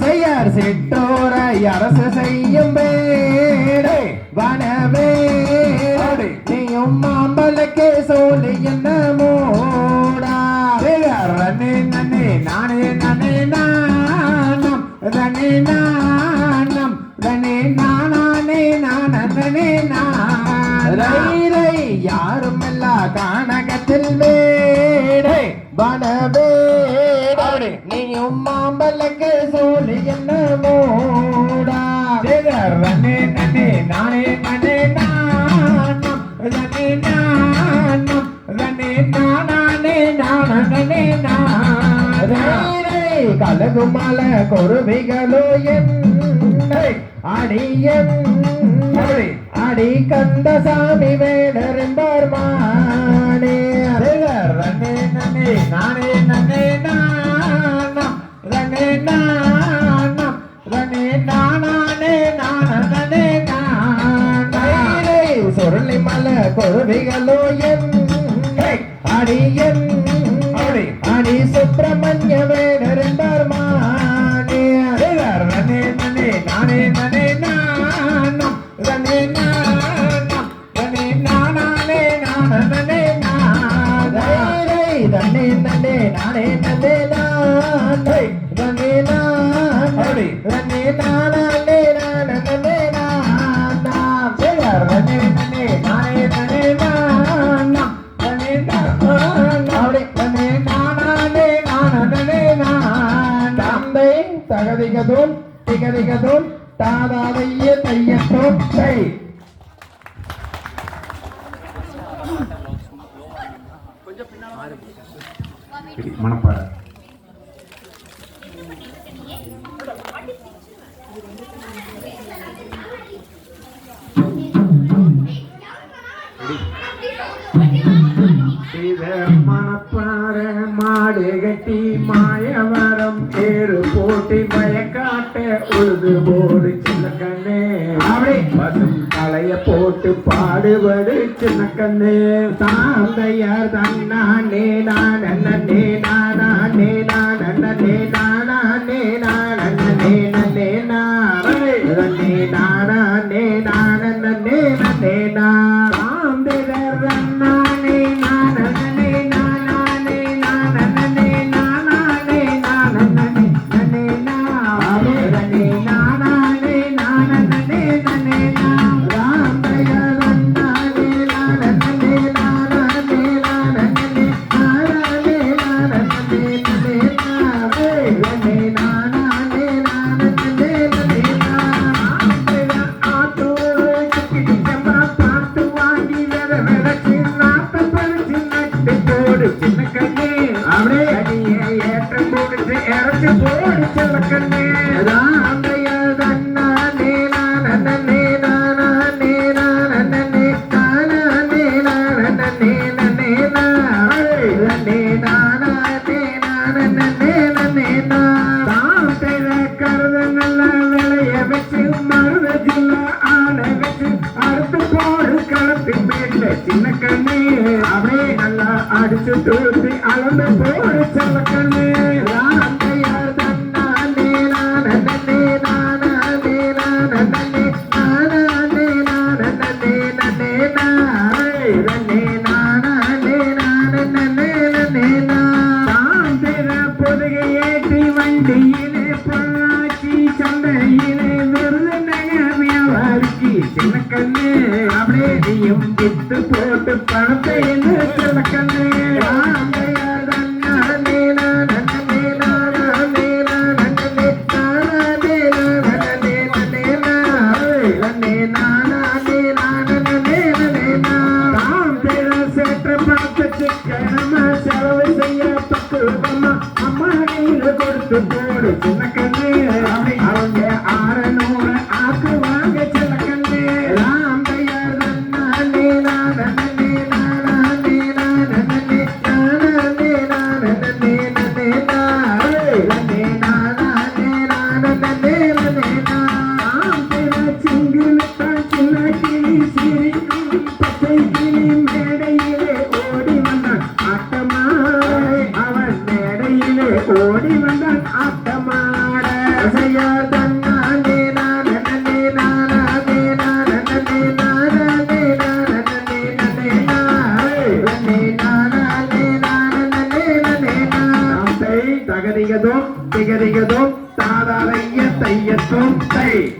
செய்யார் சிற்றோரை அரசு செய்யும் வேடை வனவேடை நீயும் மாம்பழக்கு சோலை மதுரை யாரும் இல்லா கானகத்தில் மேடை? வனவேடை நீ உம்மாம்பலுக்கு சூழி என்ன மூடா? ரன்னே நன்னே நானே மனே நானும் ரன்னே நானும் ரன்னே நானே நானே நானே கலகுமல கொருவிகளோ என் அடியன் ஆடி கந்த சாமி வேடர் என்பார் மானே. அரைவர் ரன்னே நன்னே நானே நன்னே நானம் ரன்னே நானம் ரன்னே நானானே நானே. நானே சொருளி மல கொருவிகளோ என் அடி என் அடி சுப்பிரமணிய வேடர் தகதிகதோல் திகதிகதோல் தாதாதைய தையத்தோல் தை மணப்பாட இத மணப்பாற மாடு கட்டி மாயவரம் கே போட்டி பயக்காட்ட உழுது போடு சின்ன கண்ணே. அப்படி. பசும் தலைய போட்டு பாடுபடு சின்ன கண்ணே. தாந்தையார் தன்னானே நான் நன்னே நானே நான் நன்னே நானே நான் நன்னே நன்னே நானே நானே நான் நன்னே நன்னே நான் சின்ன கண்ணே. அவரே நல்லா அடிச்சு தூசி அளந்து போடு செல்ல. ஏற்றி பொள்ளாச்சி சந்தையிலே விருது நகர்வியவாருக்கு சின்ன கண்ணு அப்படியே நீயும் வித்து போட்டு பணத்தை என்ன சின்ன கண்ணு. Thank you. நான் தை தாதாரைய தையத்தோ தை.